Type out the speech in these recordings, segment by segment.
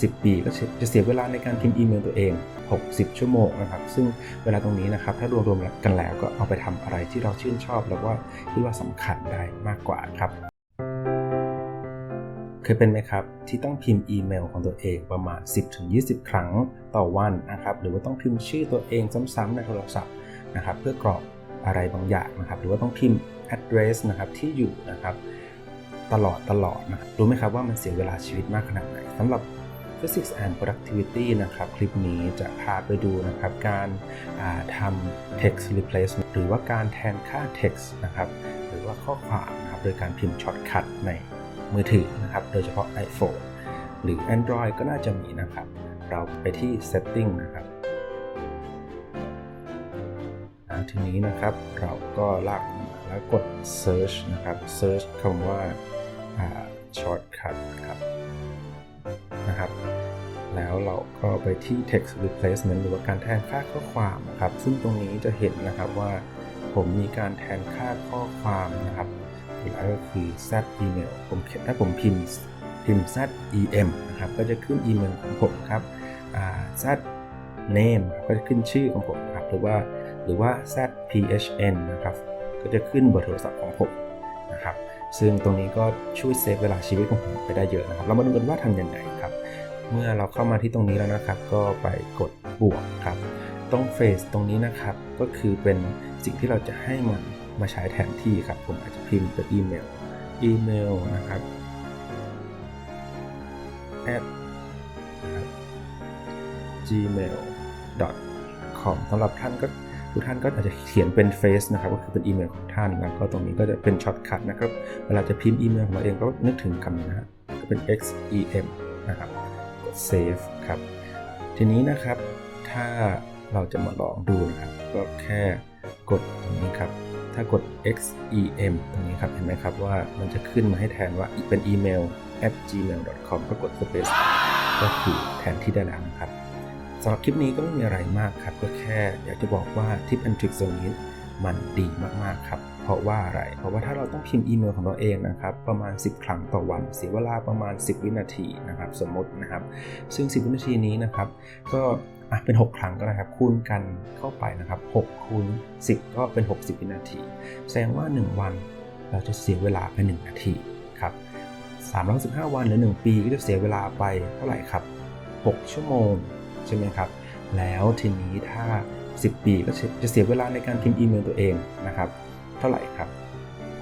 60ปีก็จะเสียเวลาในการพิมพ์อีเมลตัวเอง 60 ชั่วโมงนะครับ ซึ่งเวลาตรงนี้นะครับ ถ้ารวมๆกันแล้วก็เอาไปทำอะไรที่เราชื่นชอบแล้วว่าที่ว่าสำคัญได้มากกว่าครับ เคยเป็นไหมครับ ที่ต้องพิมพ์อีเมลของตัวเองประมาณ 10-20 ครั้งต่อวันนะครับ หรือว่าต้องพิมพ์ชื่อตัวเองซ้ำๆในโทรศัพท์นะครับ เพื่อกรอกอะไรบางอย่างนะครับ หรือว่าต้องพิมพ์ address นะครับที่อยู่นะครับตลอดตลอดนะร,รู้ไหมครับว่ามันเสียเวลาชีวิตมากขนาดไหนสำหรับ Physics and Productivity นะครับ คลิปนี้จะพาไปดูนะครับการทำ text replacement หรือว่าการแทนค่า text นะครับ หรือว่าข้อความนะครับโดยการพิมพ์ช็อตคัทในมือถือนะครับ โดยเฉพาะ iPhone หรือ Android ก็น่าจะมีนะครับ เราไปที่ setting นะครับทีนี้นะครับเราก็ลากมาแล้วกด search นะครับ search คำว่า shortcut ครับนะครับ แล้วเราก็ไปที่ text replacement หรือว่าการแทนค่าข้อความนะครับ ซึ่งตรงนี้จะเห็นนะครับว่า ผมมีการแทนค่าข้อความนะครับอีกอันก็คือ z email ผมถ้าผมพิมพ์พิมพ์ z em นะครับก็จะขึ้นอีเมลของผมครับ z name ก็จะขึ้นชื่อของผมครับหรือว่าหรือว่า z phn นะครับก็จะขึ้นเบอร์โทรศัพท์ของผมนะครับซึ่งตรงนี้ก็ช่วยเซฟเวลาชีวิตของผมไปได้เยอะนะครับ เรามาดูกันว่าทำยังไง เมื่อเราเข้ามาที่ตรงนี้แล้วนะครับ ก็ไปกดบวกครับตรงเฟสตรงนี้นะครับ ก็คือเป็นสิ่งที่เราจะให้มันมาใช้แทนที่ครับ ผมอาจจะพิมพ์เป็นอีเมล อีเมลนะครับ at gmail.com สำหรับท่านก็ทุกท่านก็อาจจะเขียนเป็นเฟซนะครับก็คือเป็นอีเมลของท่านแล้วก็ตรงนี้ก็จะเป็นช็อตคัทนะครับ เวลาจะพิมพ์อีเมลของเราเองก็นึกถึงคำนี้นะครับก็เป็น xem นะครับ save ครับ ทีนี้นะครับถ้าเราจะมาลองดูนะครับ ก็แค่กดตรงนี้ครับ ถ้ากด xem ตรงนี้ครับ เห็นไหมครับว่ามันจะขึ้นมาให้แทนว่าเป็นอีเมล at gmail.com ก็กด space ก็คือแทนที่ได้แล้วนะครับสำหรับคลิปนี้ก็ไม่มีอะไรมากครับ ก็แค่อยากจะบอกว่าทิปแอนทริคตรงนี้ มันดีมากๆครับ เพราะว่าอะไร เพราะว่าถ้าเราต้องพิมพ์อีเมลของเราเองนะครับ ประมาณ 10 ครั้งต่อวัน เสียเวลาประมาณ 10 วินาทีนะครับสมมตินะครับ ซึ่ง 10 วินาทีนี้นะครับ ก็เป็น 6 ครั้งก็ได้ครับ คูณกันเข้าไปนะครับ6คูณ10 ก็เป็น 60 วินาที แสดงว่า 1 วันเราจะเสียเวลาไป1นาทีครับ315วันหรือ 1 ปีก็จะเสียเวลาไปเท่าไหร่ครับ 6 ชั่วโมง ใช่ไหมครับ แล้วทีนี้ถ้า 10 ปีก็จะเสียเวลาในการพิมพ์อีเมลตัวเองนะครับ เท่าไหร่ครับ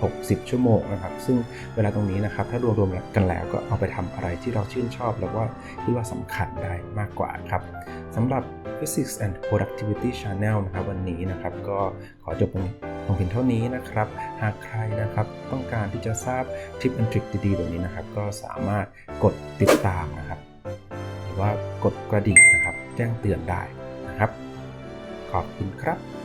60 ชั่วโมงนะครับ ซึ่งเวลาตรงนี้นะครับ ถ้ารวมๆกันแล้วก็เอาไปทำอะไรที่เราชื่นชอบแล้วว่าที่ว่าสำคัญได้มากกว่าครับสำหรับ Physics and Productivity Channel นะครับวันนี้นะครับก็ขอจบตรงตรงเพียงเท่านี้นะครับ หากใครนะครับต้องการที่จะทราบทิปและทริคดีๆแบบนี้นะครับ ก็สามารถกดติดตามนะครับ หรือว่ากดกระดิ่งนะครับ แจ้งเตือนได้นะครับ ขอบคุณครับ